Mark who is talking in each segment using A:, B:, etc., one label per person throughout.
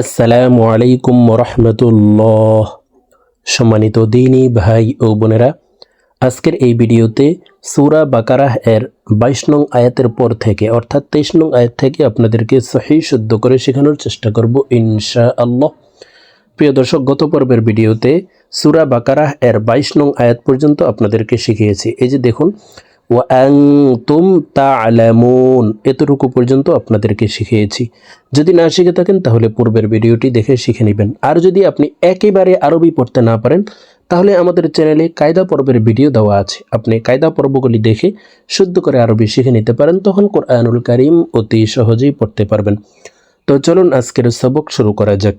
A: আসসালামু আলাইকুম রহমতুল্লাহ সম্মানিত দিনী ভাই ও বোনেরা, আজকের এই ভিডিওতে সুরা বাকারাহ এর বাইশ নং আয়াতের পর থেকে, অর্থাৎ তেইশ নং আয়াত থেকে আপনাদেরকে সহি শুদ্ধ করে শেখানোর চেষ্টা করব ইনশা আল্লাহ প্রিয় দর্শক, গত পর্বের ভিডিওতে সুরা বাকারাহ এর বাইশ নং আয়াত পর্যন্ত আপনাদেরকে শিখিয়েছি। এই যে দেখুন ও অ্যাং তুম তা আলামুন এতটুকু পর্যন্ত আপনাদেরকে শিখিয়েছি। যদি না শিখে থাকেন, তাহলে পূর্বের ভিডিওটি দেখে শিখে নেবেন। আর যদি আপনি একেবারে আরবি পড়তে না পারেন, তাহলে আমাদের চ্যানেলে কায়দা পর্বের ভিডিও দেওয়া আছে। আপনি কায়দা পর্বগুলি দেখে শুদ্ধ করে আরবি শিখে নিতে পারেন, তখন কোরআনুল কারিম অতি সহজেই পড়তে পারবেন। তো চলুন আজকের সবক শুরু করা যাক।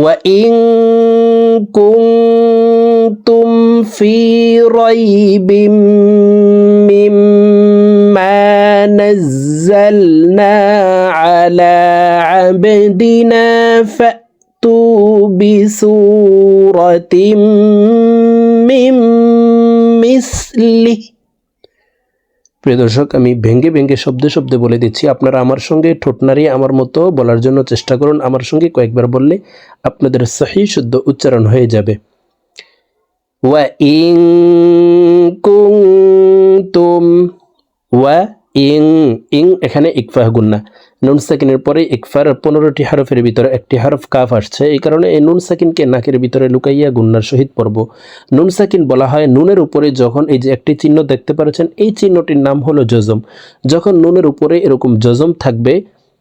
A: وإن كنتم في ريب مما نزلنا على عبدنا فأتوا بسورة من مثله প্রিয় দর্শক, আমি ভেঙ্গে ভেঙ্গে শব্দে শব্দে বলে দিচ্ছি, আপনারা আমার সঙ্গে ঠোঁটনারি আমার মতো বলার জন্য চেষ্টা করুন। আমার সঙ্গে কয়েকবার বললে আপনাদের সহি শুদ্ধ উচ্চারণ হয়ে যাবে। ওয়া ইং কুং তুম ওয়া ইং ইং এখানে ইকফাহ গুন্না নুন সাকিনের পরে ইকফার পনেরোটি হারফের ভিতরে একটি হারফ কাফ আসছে। এই কারণে এই নুন সাকিনকে নাকের ভিতরে লুকাইয়া গুন্নার সহিত পড়ব। নুন সাকিন বলা হয় নুনের উপরে যখন এই যে একটি চিহ্ন দেখতে পাচ্ছেন এই চিহ্নটির নাম হলো জজম যখন নুনের উপরে এরকম জজম থাকবে,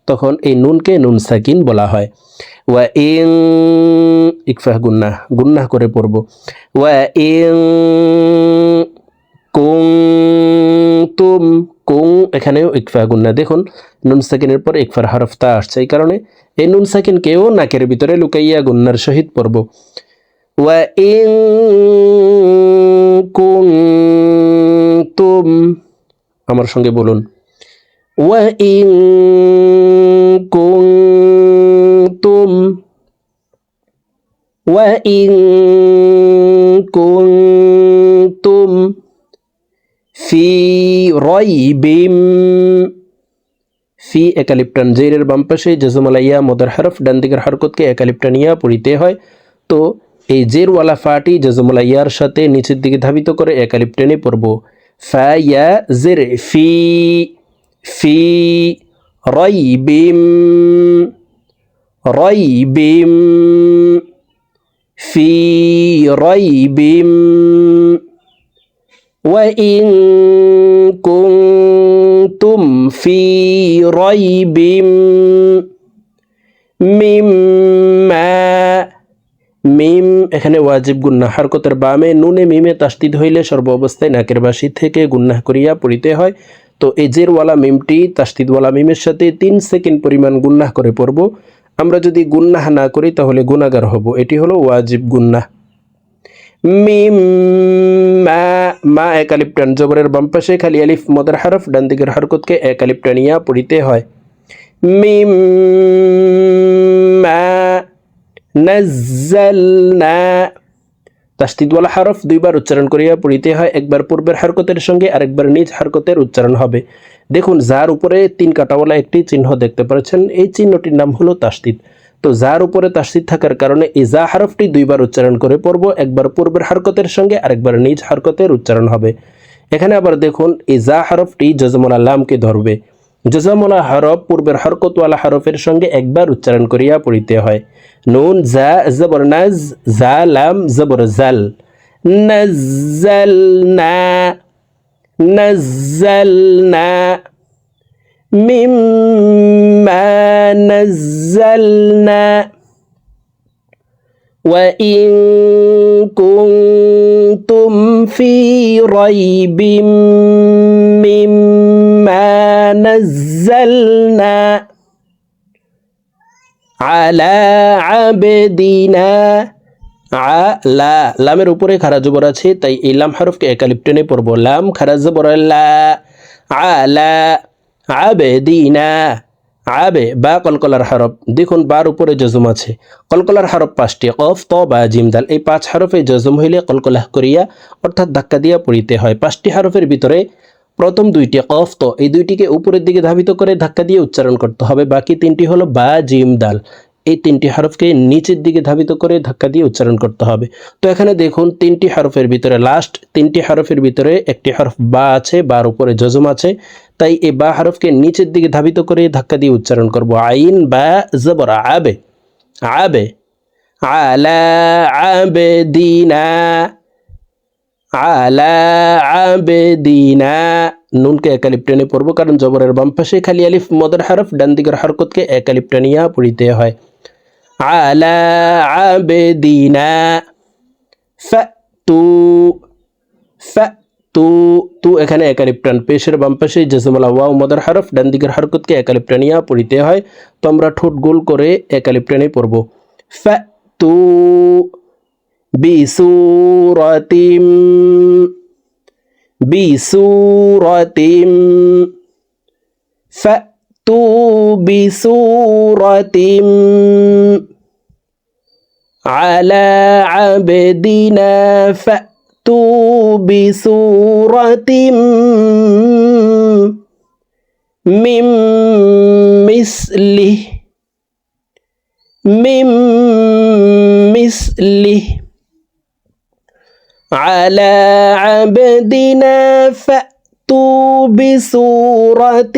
A: তখন এই নুনকে নুন সাকিন বলা হয়। ওয়া ইং, ইকফাহ গুন্না গুন্না করে পড়ব। ওয়া ইং কুং তুম এখানেও ইকফা গুন্না, দেখুন, নুন সাকিনের পর ইকফার হরফ তা আসছে এই কারণে। এই নুন সাকিনকেও নাকের ভিতরে লুকাইয়া গুন্নার সহিত পড়ব। ওয়া ইং কুং তুম আমার সঙ্গে বলুন। ওয়া ইং কুং তুম ওয়া ইং কুং ফি রয়বিম ফি একালিপ্টান জেরের বাম পাশে জজমালাইয়া, মদার হরফ, ডান দিকের হরকতকে একালিপ্টানিয়া পড়িতে হয়। তো এই জেরওয়ালা ফাটি জজমালাইয়ার সাথে নিচের দিকে ধাবিত করে একালিপ্টানে পড়ব। ফা, ইয়া, জের, ফি। ফি রয়বিম রয়বিম ফি রয়বিম وإن كنتم في ريب مما মিম এখানে ওয়াজিব গুন্না হারকতের বামে নুনে মিমে তাস্তিদ হইলে সর্ব অবস্থায় নাকের বাসি থেকে গুন্না করিয়া পড়িতে হয় তো এই জেরওয়ালা মিমটি তাস্তিদওয়ালা মিমের সাথে তিন সেকেন্ড পরিমাণ গুন্নাহ করে পড়ব আমরা যদি গুন্নাহ না করি তাহলে গুনাগার হব এটি হলো ওয়াজিব গুন্নাহ মিম, মা মা জবরের বাম পাশে খালি আলিফ, মদার হরফ, ডান দিকের হরকতকে এক আলিফ পড়িতে হয়। মিম, মা তাস্তিদওয়ালা হরফ দুইবার উচ্চারণ করিয়া পড়িতে হয়। একবার পূর্বের হরকতের সঙ্গে আরেকবার নিজ হরকতের উচ্চারণ হবে। দেখুন, যার উপরে তিন কাটাওয়ালা একটি চিহ্ন দেখতে পাচ্ছেন। এই চিহ্নটির নাম হলো তাস্তিদ। তো যার উপরে তাসিদ থাকার কারণে এই যা হারফটি দুইবার উচ্চারণ করে পড়ব, একবার পূর্বের হরকতের সঙ্গে আরেকবার নিজ হরকতের উচ্চারণ হবে। এখানে আবার দেখুন, এই যা হরফটি যজমলা লামকে ধরবে। যজমলা হরফ পূর্বের হরকতওয়ালা হরফের সঙ্গে একবার উচ্চারণ করিয়া পড়িতে হয়। নুন, জা, জবর, নাজ, জা, লাম, জবর, জাল। নাজ্জালনা নাজ্জালনা মিম্মা نزلنا وإن كنتم في ريب مما نزلنا على عبدنا আ লা লামের উপরে খারা জবর আছে তাই এই লাম হরফকে একালিপ টেনে পড়বো লাম খারা জবর লা আ লা আবেদিনা আবে, বা কলকলার হরফ। দেখুন, বার উপরে জজুম আছে। কলকলার হরফ পাঁচটি, কফ, ত, বা জিমদাল এই পাঁচ হরফে জজুম হইলে কলকলাহ করিয়া, অর্থাৎ ধাক্কা দিয়া পড়িতে হয়। পাঁচটি হরফের ভিতরে প্রথম দুইটি, কফ, তো, এই দুইটিকে উপরের দিকে ধাবিত করে ধাক্কা দিয়ে উচ্চারণ করতে হবে। বাকি তিনটি হলো বা, জিম, দাল। এই তিনটি হরফকে নিচের দিকে ধাবিত করে ধাক্কা দিয়ে উচ্চারণ করতে হবে। তো এখানে দেখুন, তিনটি হরফের ভিতরে লাস্ট তিনটি হরফের ভিতরে একটি হরফ বা আছে, বার উপরে জজম আছে। তাই এই বা হরফকে নিচের দিকে ধাবিত করে ধাক্কা দিয়ে উচ্চারণ করব। আইন বা জবর, আবে আবে, আলা আবেদিনা আলা আবেদিনা। নুনকে একালিপ টেনে পড়ব, কারণ জবরের বাম পাশে খালি আলিফ, মদের হরফ, ডান দিকের হরকতকে একালিপ টেনিয়া পড়িতে হয়। আলা আবেদিনা ফাতু ফাতু তু এখানে একালিপ টান পেশের বাম পাশে জেসমালা ওয়াও মদের হরফ ডান দিকের হরকতকে একালিপ টানিয়া পড়িতে হয় তো আমরা ঠোঁট গোল করে একালিপ টেনে পড়বো ফাতু بسورة بسورة فأتوا بسورة على عبدنا فأتوا بسورة من مثله من مثله. على عبدنا فأتوا بسورة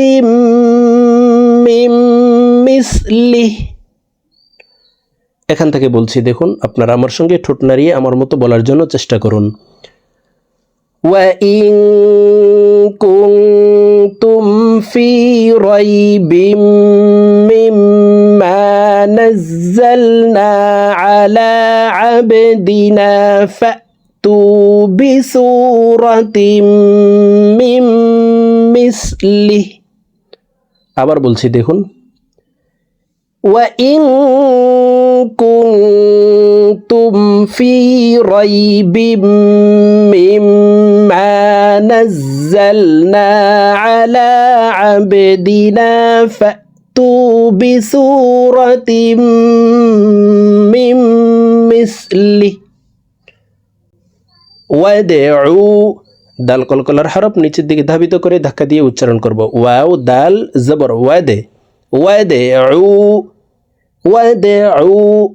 A: من مثله. এখান থেকে বলছি দেখুন আপনারা আমার সঙ্গে ঠোঁট নাড়িয়ে আমার মতো বলার জন্য চেষ্টা করুন وإن كنتم في ريب مما نزلنا على عبدنا فأتوا بسورة من مثله আবার বলছি দেখুন وإن كنتم في ريب مما نزلنا على عبدنا فأتوا بسورة من مثله وادعوا দাল কলকলার হরফ নিচের দিকে ধাবিত করে ধাক্কা দিয়ে উচ্চারণ করব ওয়াও দাল জবর ওয়াদে ওয়াদে وادعوا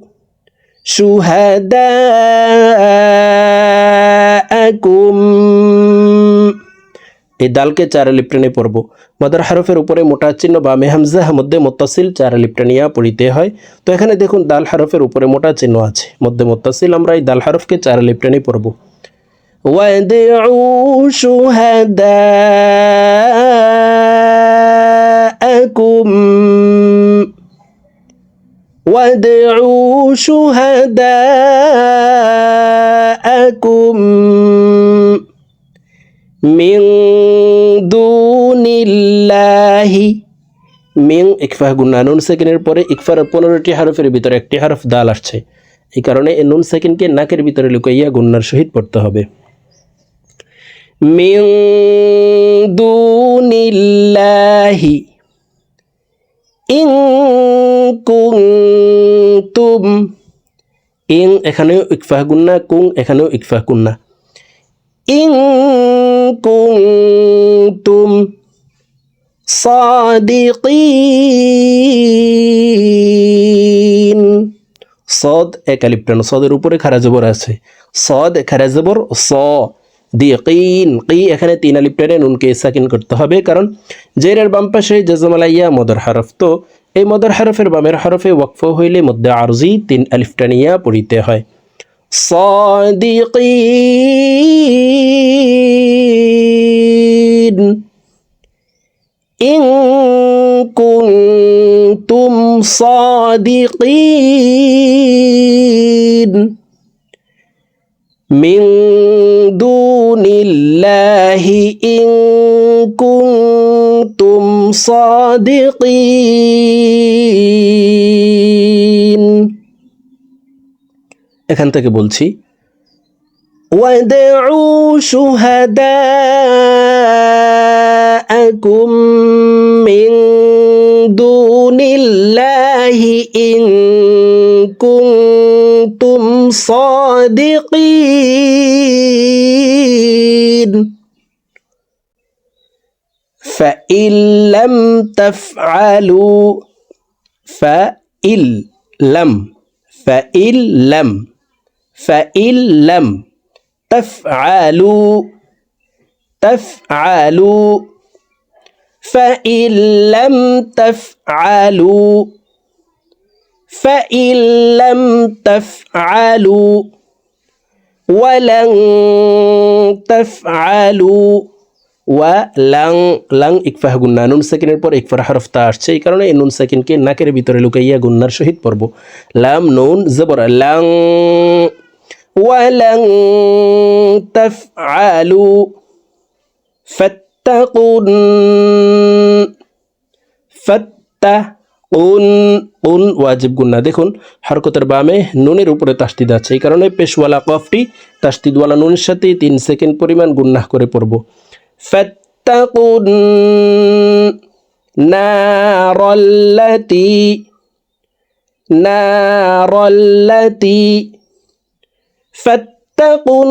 A: شهداءكم এই দালকে চার লিপ্টনে পড়ব মাদার হারফের উপরে মোটা চিহ্ন বা মেহামজা মধ্যে মোত্তাসিল চার লিপ্টানিয়া পড়িতে হয় তো এখানে দেখুন দাল হারফের উপরে মোটা চিহ্ন আছে মধ্যে মোত্তাসিল আমরা এই দাল হারফকে চার লিপ্টানি পড়ব وادعوا شهداءكم وادعوا شهداءكم من دون الله মিং ইকফাহ গুন্না নুন সেকেন্ডের পরে ইকফার পনেরোটি হারফের ভিতরে একটি হারফ দাল আসছে এই কারণে এই নুন সেকেন্ডকে নাকের ভিতরে লুকাইয়া গুন্নার সহিত পড়তে হবে মিং দুনিল্লাহি ইং কুংতুম ইং এখানেও ইকফাহ গুন্না কুং এখানেও ইকফাহ গুন্না ইং কুংতুম সাদিকিন। সদ একালিপ্টানো, সদের উপরে খারা জবর আছে। সদ খারা জবর স। দিয়ে কিন কি এখানে তিন আলিপ টেনে নুনকে সাকিন করতে হবে কারণ জেরের বাম পাশে জজমালাইয়া মদর হরফ তো এই মদর হরফের বামের হরফে ওয়াকফ হইলে মধ্যে আরজি তিন আলিফ টানিয়া পড়িতে হয় صادقين إن كنتم صادقين من দুনিল্লাহি ইন কুনতুম সাদিকিন। এখান থেকে বলছি وادعوا شهداءكم من دون الله إن كنتم صادقين. فإن لم تفعلوا فإن لم فإن لم فإن لم. تفعلوا تفعلوا فإن لم تفعلوا فإن لم تفعلوا ولن تفعلوا ওয়ালাং লাং ইকফাহ গুন্না নুন সেকেন্ডের পর ইকফার হরফতা আসছে এই কারণে এই নুন সেকেন্ডকে নাকের ভিতরে লুকাইয়া গুন্নার সহিত পড়ব লাম নুন জবর লাং ওয়ালাং তাফআলু ফাত্তাকুন ফাত্তাকুন উন ওয়াজিব গুন্না দেখুন হরকতের বামে নুনের উপরে তাস্তিদ আছে এই কারণে পেশওয়ালা কফটি তাস্তিদওয়ালা নুনের সাথে তিন সেকেন্ড পরিমাণ গুন্নাহ করে পড়ব فاتقوا النار التي نار التي فاتقوا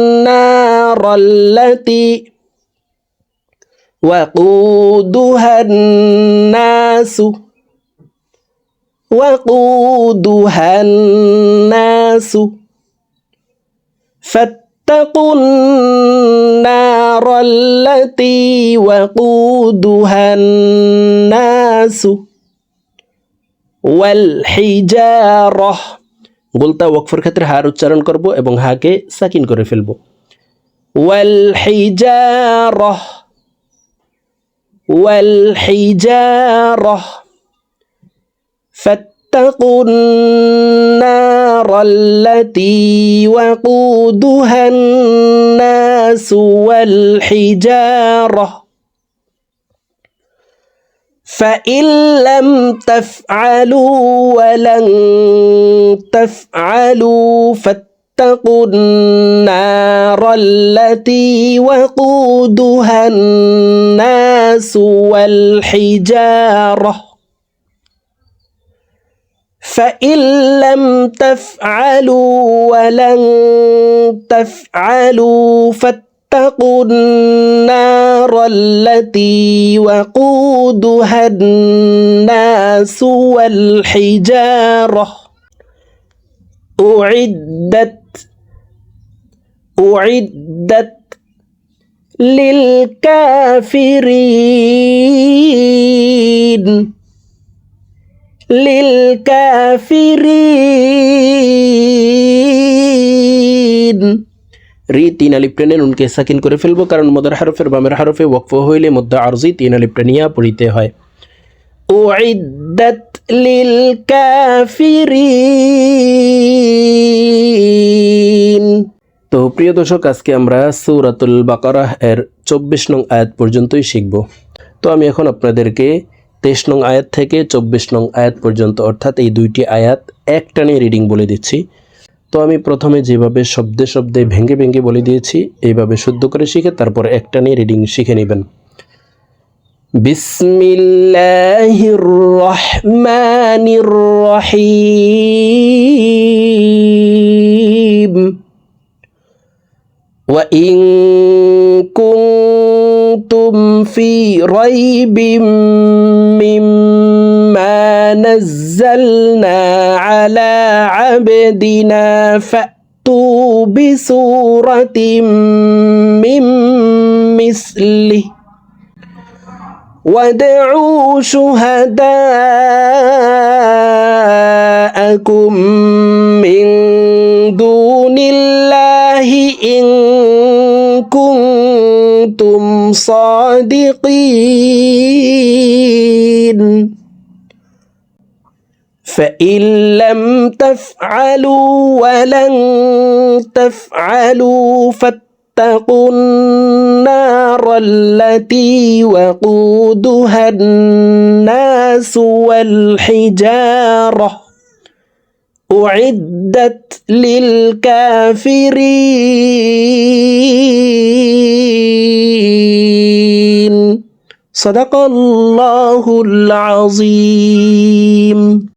A: النار التي وقودها الناس وقودها الناس. فاتقوا النار التي وقودها الناس والحجارة বলতা ওয়াকফের ক্ষেত্রে হার উচ্চারণ করব এবং হাকে সাকিন করে ফেলব والحجارة والحجارة فاتقوا النار التي وقودها الناس والحجارة فإن لم تفعلوا ولن تفعلوا فاتقوا النار التي وقودها الناس والحجاره فإن لم تفعلوا ولن تفعلوا فاتقوا النار النار التي وقودها الناس والحجارة أعدت أعدت للكافرين. للكافرين. রি তিন আলিপ টেনে নুনকে সাকিন করে ফেলব, কারণ মদার হারফের বামের হারফে ওয়াকফ হইলে মধ্য আরজি তিন আলিপ টেনিয়া পড়িতে হয়। লিলকাফিরিন তো প্রিয় দর্শক, আজকে আমরা সৌরাতুল বাকারাহ এর চব্বিশ নং আয়াত পর্যন্তই শিখব। তো আমি এখন আপনাদেরকে তেইশ নং আয়াত থেকে চব্বিশ নং আয়াত পর্যন্ত, অর্থাৎ এই দুইটি আয়াত এক টানে রিডিং বলে দিচ্ছি। তো আমি প্রথমে যেভাবে শব্দে শব্দে ভেঙে ভেঙে বলে দিয়েছি এইভাবে শুদ্ধ করে শিখে তারপর এক টানে রিডিং শিখে নেবেন বিসমিল্লাহির রহমানির রহিম وإن كنتم في ريب مما نزلنا على عبدنا فأتوا بسورة من مثله وادعوا شهداءكم من دون الله إن كنتم صادقين. فإن لم تفعلوا ولن تفعلوا فاتقوا النار التي وقودها الناس والحجارة. أعدت للكافرين. صدق الله العظيم.